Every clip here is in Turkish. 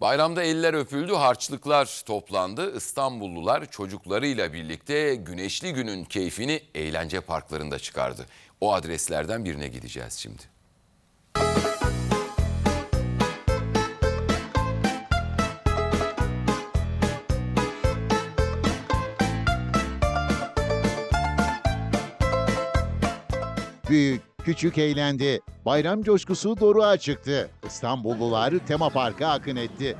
Bayramda eller öpüldü, harçlıklar toplandı. İstanbullular çocuklarıyla birlikte güneşli günün keyfini eğlence parklarında çıkardı. O adreslerden birine gideceğiz şimdi. Büyük, küçük eğlendi. Bayram coşkusu doruğa çıktı. İstanbullular tema parka akın etti.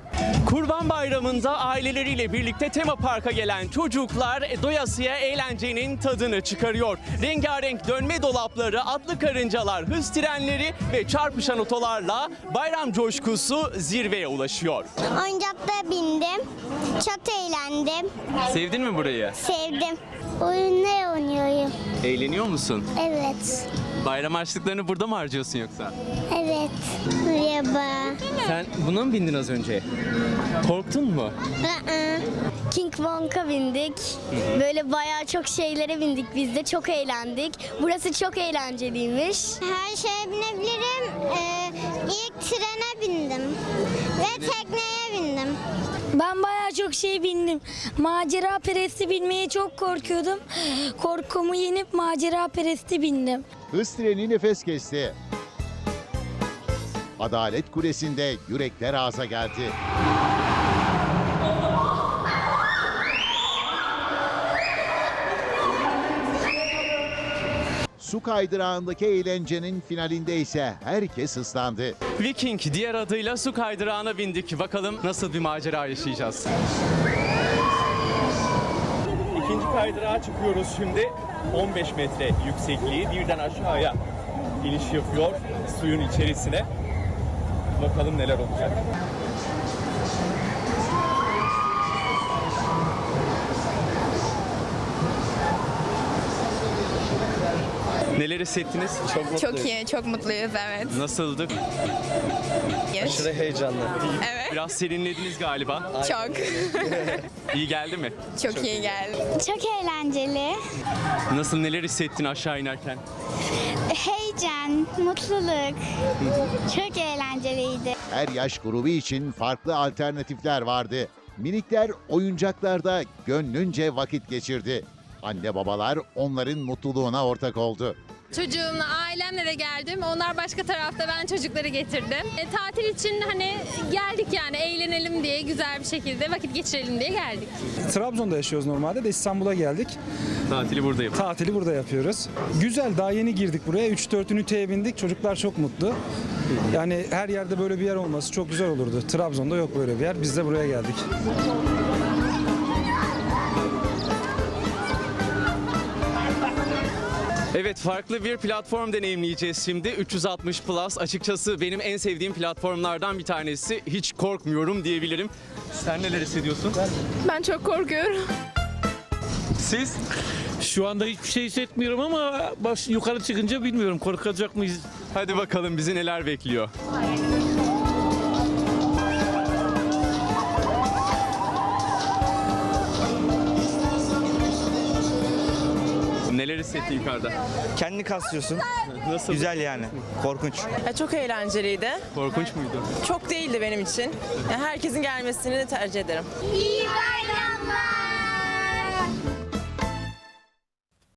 Kurban Bayramı'nda aileleriyle birlikte tema parka gelen çocuklar doyasıya eğlencenin tadını çıkarıyor. Rengarenk dönme dolapları, atlı karıncalar, hız trenleri ve çarpışan otolarla bayram coşkusu zirveye ulaşıyor. Oyuncakta bindim. Çok eğlendim. Sevdin mi burayı? Sevdim. Oyunlar oynuyorum. Eğleniyor musun? Evet. Bayram harçlıklarını burada mı harcıyorsun yoksa? Evet. Merhaba. Sen buna mı bindin az önce? Korktun mu? King Kong'a bindik. Böyle bayağı çok şeylere bindik biz de. Çok eğlendik. Burası çok eğlenceliymiş. Her şeye binebilirim. Ee, ilk trene bindim. Ve tekneye bindim. Ben bayağı çok şey bindim. Macera peresti binmeye çok korkuyordum. Korkumu yenip macera peresti bindim. Hız treni nefes kesti. Adalet Kulesi'nde yürekler ağza geldi. Su kaydırağındaki eğlencenin finalinde ise herkes ıslandı. Viking diğer adıyla su kaydırağına bindik. Bakalım nasıl bir macera yaşayacağız. İkinci kaydırağa çıkıyoruz şimdi. 15 metre yüksekliği birden aşağıya iniş yapıyor suyun içerisine. Bakalım neler olacak. Neler hissettiniz? Çok Çok iyi, çok mutluyuz evet. Nasıldı? Aşırı heyecanlı. Evet, Biraz serinlediniz galiba. çok. İyi geldi mi? çok iyi geldi. Çok eğlenceli. Nasıl neler hissettin aşağı inerken? Heyecan, mutluluk. Çok eğlenceliydi. Her yaş grubu için farklı alternatifler vardı. Minikler oyuncaklarda gönlünce vakit geçirdi. Anne babalar onların mutluluğuna ortak oldu. Çocuğumla, ailemle de geldim. Onlar başka tarafta, ben çocukları getirdim. E, tatil için hani geldik yani eğlenelim diye, güzel bir şekilde vakit geçirelim diye geldik. Trabzon'da yaşıyoruz normalde de İstanbul'a geldik. Tatili burada yapın. Tatili burada yapıyoruz. Güzel daha yeni girdik buraya. 3-4 üniteye bindik. Çocuklar çok mutlu. Yani her yerde böyle bir yer olması çok güzel olurdu. Trabzon'da yok böyle bir yer. Biz de buraya geldik. Evet farklı bir platform deneyimleyeceğiz şimdi. 360 Plus açıkçası benim en sevdiğim platformlardan bir tanesi. Hiç korkmuyorum diyebilirim. Sen neler hissediyorsun? Ben çok korkuyorum. Siz? Şu anda hiçbir şey hissetmiyorum ama baş yukarı çıkınca bilmiyorum korkacak mıyız? Hadi bakalım bizi neler bekliyor. Neler hissettin yukarıda? Kendini kaslıyorsun. Nasıl? Güzel yani. Korkunç. Çok eğlenceliydi. Korkunç muydu? Çok değildi benim için. Yani herkesin gelmesini tercih ederim. İyi bayramlar.